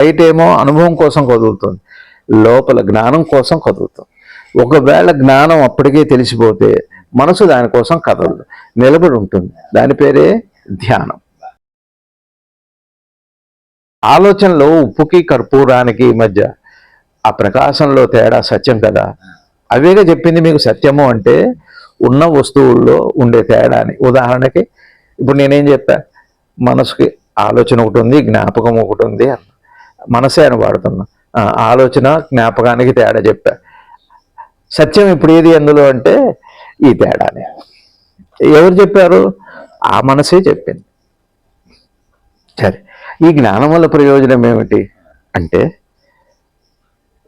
బయట ఏమో అనుభవం కోసం కదులుతుంది. లోపల జ్ఞానం కోసం కదులుతుంది. ఒకవేళ జ్ఞానం అప్పటికే తెలిసిపోతే మనసు దానికోసం కదలదు. నిలబడి ఉంటుంది. దాని పేరే ధ్యానం. ఆలోచనలో ఉప్పుకి కర్పూరానికి మధ్య ఆ ప్రకాశంలో తేడా సత్యం కదా. అవేగా చెప్పింది మీకు సత్యము అంటే ఉన్న వస్తువుల్లో ఉండే తేడాని. ఉదాహరణకి ఇప్పుడు నేనేం చెప్పా? మనసుకి ఆలోచన ఒకటి ఉంది జ్ఞాపకం ఒకటి ఉంది మనసే అని వాడుతున్నా. ఆలోచన జ్ఞాపకానికి తేడా చెప్పా. సత్యం ఇప్పుడు ఏది ఎందులో అంటే ఈ తేడానే. ఎవరు చెప్పారు? ఆ మనసే చెప్పింది. సరే ఈ జ్ఞానం వల్ల ప్రయోజనం ఏమిటి? అంటే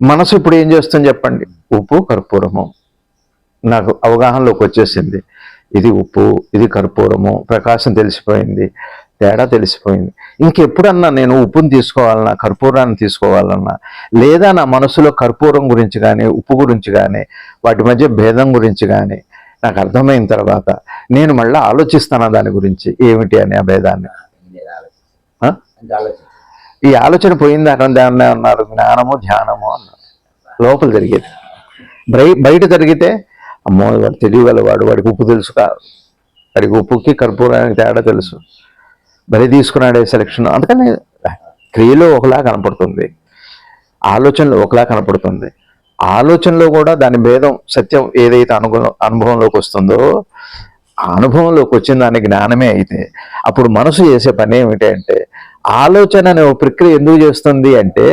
మనసు ఇప్పుడు ఏం చేస్తుంది చెప్పండి. ఉప్పు కర్పూరము. నాకు అవగాహనలోకి వచ్చేసింది. ఇది ఉప్పు ఇది కర్పూరము. ప్రకాశం తెలిసిపోయింది. తేడా తెలిసిపోయింది. ఇంకెప్పుడన్నా నేను ఉప్పుని తీసుకోవాలన్నా కర్పూరాన్ని తీసుకోవాలన్నా లేదా నా మనసులో కర్పూరం గురించి కానీ ఉప్పు గురించి కానీ వాటి మధ్య భేదం గురించి కానీ నాకు అర్థమైన తర్వాత నేను మళ్ళీ ఆలోచిస్తాను దాని గురించి? ఏమిటి అనే ఆ భేదాన్ని? ఈ ఆలోచన పోయింది దాన్ని అన్నారు జ్ఞానము ధ్యానము అన్నారు లోపల జరిగేది. బయట జరిగితే అమ్మో వాడు తెలియగలవాడు వాడికి ఉప్పు తెలుసు కాదు. వాడికి ఉప్పుకి కర్పూరానికి తేడా తెలుసు. బలి తీసుకున్నాడే సెలక్షన్ అందుకని క్రియలో ఒకలా కనపడుతుంది. ఆలోచనలో ఒకలా కనపడుతుంది. ఆలోచనలో కూడా దాని భేదం సత్యం ఏదైతే అనుభవం అనుభవంలోకి వస్తుందో ఆ అనుభవంలోకి వచ్చిన దాని జ్ఞానమే అయితే అప్పుడు మనసు చేసే పని ఏమిటి అంటే ఆలోచన అనే ఒక ప్రక్రియ ఎందుకు చేస్తుంది అంటే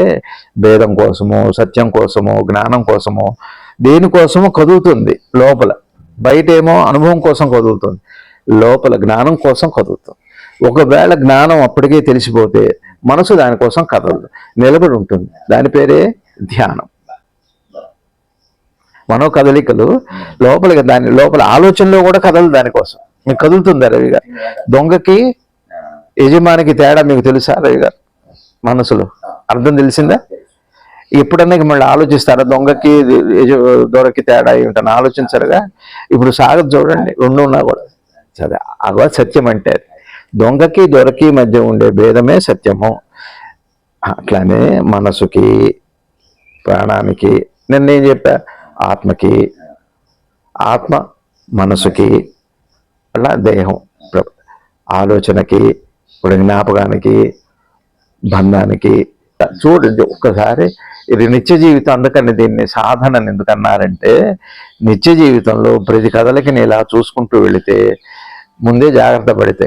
భేదం కోసమో సత్యం కోసమో జ్ఞానం కోసమో దేనికోసమో కదులుతుంది లోపల. బయట ఏమో అనుభవం కోసం కదులుతుంది. లోపల జ్ఞానం కోసం కదులుతుంది. ఒకవేళ జ్ఞానం అప్పటికే తెలిసిపోతే మనసు దానికోసం కదలదు నిలబడి ఉంటుంది. దాని పేరే ధ్యానం. మనో కదలికలు లోపలికి దాని లోపల ఆలోచనలో కూడా కదలదు దానికోసం మీకు కదులుతుంది రవి గారు. దొంగకి యజమానికి తేడా మీకు తెలుసా రవి గారు? మనసులో. అర్థం తెలిసిందా? ఎప్పుడన్నా మళ్ళీ ఆలోచిస్తారా? దొంగకి దొరకి తేడా ఏమిటని ఆలోచించరుగా? ఇప్పుడు సాగదు చూడండి రెండు ఉన్నా కూడా. సరే అగో సత్యం అంటే దొంగకి దొరకి మధ్య ఉండే భేదమే సత్యము. అట్లానే మనసుకి ప్రాణానికి నిన్నేం చెప్పా? ఆత్మకి ఆత్మ మనసుకి అలా దేహం ఆలోచనకి ఇప్పుడు జ్ఞాపకానికి బంధానికి చూడండి ఒక్కసారి ఇది నిత్య జీవితం అందుకని దీన్ని సాధన ఎందుకన్నారంటే నిత్య జీవితంలో ప్రతి కథలకి నేను ఇలా చూసుకుంటూ వెళితే ముందే జాగ్రత్త పడితే